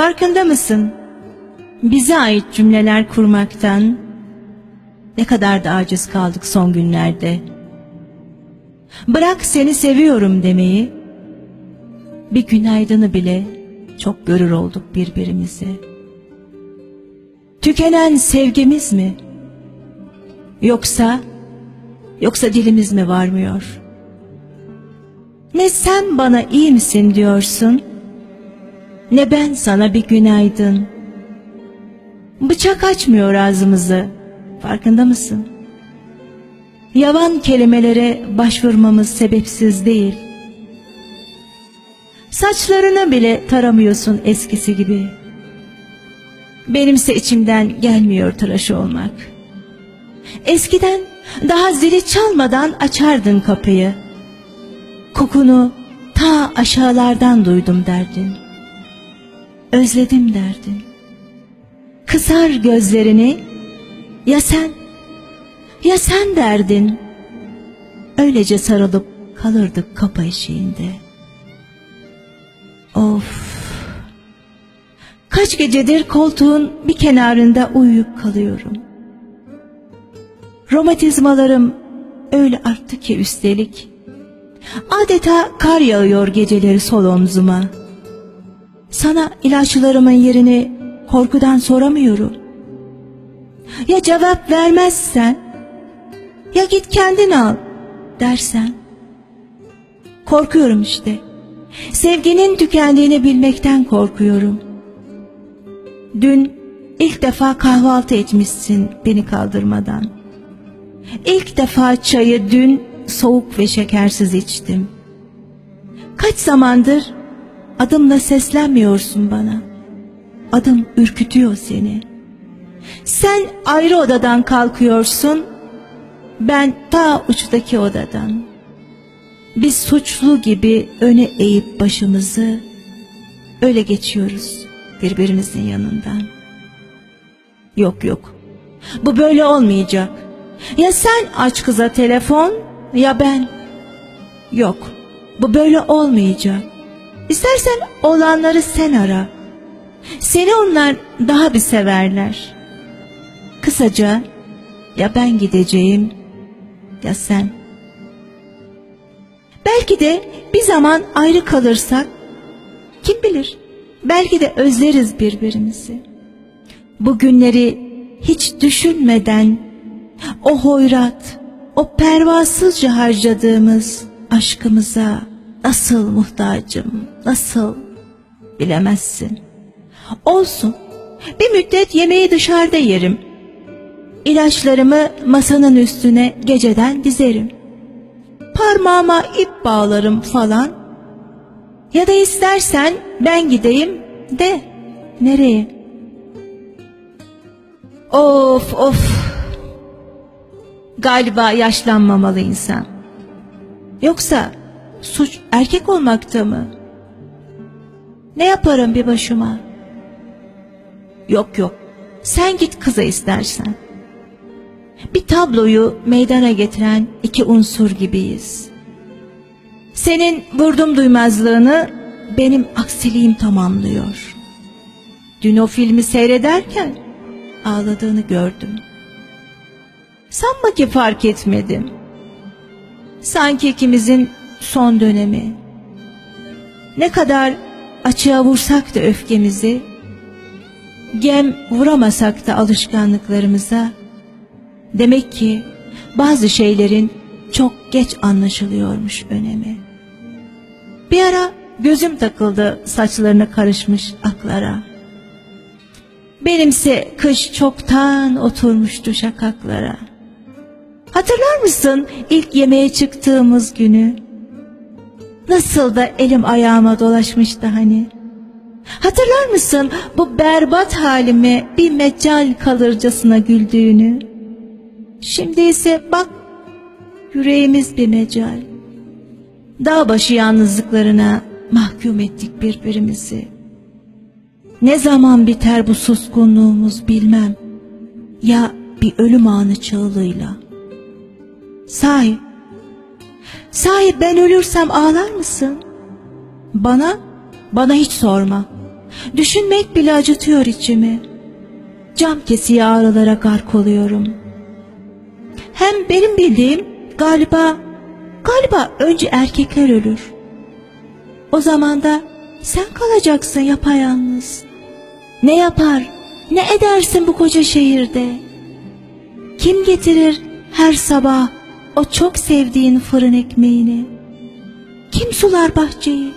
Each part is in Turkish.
Farkında mısın? Bize ait cümleler kurmaktan ne kadar da aciz kaldık son günlerde. Bırak seni seviyorum demeyi, bir günaydını bile çok görür olduk birbirimize. Tükenen sevgimiz mi? Yoksa, yoksa dilimiz mi varmıyor? Ne sen bana iyi misin diyorsun, ne ben sana bir günaydın. Bıçak açmıyor ağzımızı, farkında mısın? Yavan kelimelere başvurmamız sebepsiz değil. Saçlarını bile taramıyorsun eskisi gibi. Benimse içimden gelmiyor tıraş olmak. Eskiden daha zili çalmadan açardın kapıyı. Kokunu ta aşağılardan duydum derdin. Özledim derdin. Kısar gözlerini ya sen ya sen derdin. Öylece sarılıp kalırdık kapı eşiğinde. Of. Kaç gecedir koltuğun bir kenarında uyuyup kalıyorum. Romatizmalarım öyle arttı ki üstelik. Adeta kar yağıyor geceleri sol omzuma. Sana ilaçlarımın yerini korkudan soramıyorum. Ya cevap vermezsen, ya git kendin al dersen. Korkuyorum işte. Sevginin tükendiğini bilmekten korkuyorum. Dün ilk defa kahvaltı etmişsin beni kaldırmadan. İlk defa çayı dün soğuk ve şekersiz içtim. Kaç zamandır adımla seslenmiyorsun bana. Adım ürkütüyor seni. Sen ayrı odadan kalkıyorsun, ben ta uçtaki odadan. Biz suçlu gibi öne eğip başımızı öyle geçiyoruz birbirimizin yanından. Yok yok. Bu böyle olmayacak. Ya sen aç kıza telefon ya ben. Yok. Bu böyle olmayacak. İstersen olanları sen ara. Seni onlar daha bir severler. Kısaca ya ben gideceğim ya sen. Belki de bir zaman ayrı kalırsak kim bilir belki de özleriz birbirimizi. Bu günleri hiç düşünmeden o hoyrat, o pervasızca harcadığımız aşkımıza nasıl muhtacım, nasıl bilemezsin. Olsun, bir müddet yemeği dışarıda yerim. İlaçlarımı masanın üstüne geceden dizerim. Parmağıma ip bağlarım falan. Ya da istersen ben gideyim de nereye? Of of. Galiba yaşlanmamalı insan. Yoksa suç erkek olmakta mı? Ne yaparım bir başıma? Yok yok. Sen git kıza istersen. Bir tabloyu meydana getiren iki unsur gibiyiz. Senin vurdum duymazlığını benim aksiliğim tamamlıyor. Dün o filmi seyrederken ağladığını gördüm. Sanma ki fark etmedim. Sanki ikimizin son dönemi. Ne kadar açığa vursak da öfkemizi, gem vuramasak da alışkanlıklarımıza, demek ki bazı şeylerin çok geç anlaşılıyormuş önemi. Bir ara gözüm takıldı saçlarına karışmış aklara. Benimse kış çoktan oturmuştu şakaklara. Hatırlar mısın ilk yemeğe çıktığımız günü? Nasıl da elim ayağıma dolaşmıştı hani. Hatırlar mısın bu berbat halime bir meccal kalırcasına güldüğünü? Şimdi ise bak yüreğimiz bir mecal. Dağ başı yalnızlıklarına mahkum ettik birbirimizi. Ne zaman biter bu suskunluğumuz bilmem. Ya bir ölüm anı çığlığıyla. Sahi, sahi ben ölürsem ağlar mısın? Bana, bana hiç sorma. Düşünmek bile acıtıyor içimi. Cam kesiği ağrılara gark oluyorum. Hem benim bildiğim galiba, galiba önce erkekler ölür. O zaman da sen kalacaksın yapayalnız. Ne yapar, ne edersin bu koca şehirde? Kim getirir her sabah o çok sevdiğin fırın ekmeğini? Kim sular bahçeyi?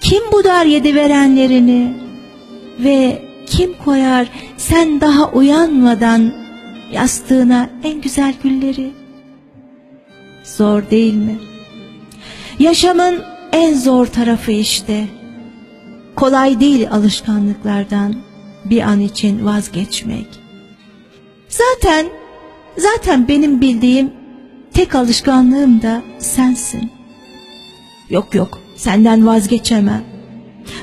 Kim budar yedi verenlerini? Ve kim koyar sen daha uyanmadan yastığına en güzel gülleri? Zor değil mi? Yaşamın en zor tarafı işte. Kolay değil alışkanlıklardan bir an için vazgeçmek. Zaten zaten benim bildiğim tek alışkanlığım da sensin. Yok yok senden vazgeçemem.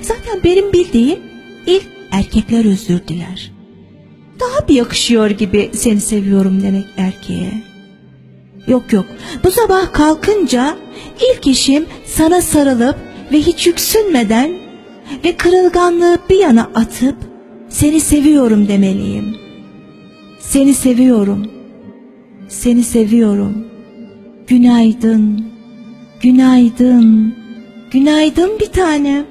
Zaten benim bildiğim ilk erkekler özür diler. Daha bir yakışıyor gibi seni seviyorum demek erkeğe. Yok yok bu sabah kalkınca ilk işim sana sarılıp ve hiç yüksünmeden ve kırılganlığı bir yana atıp seni seviyorum demeliyim. Seni seviyorum. Seni seviyorum. Günaydın. Günaydın. Günaydın bir tanem.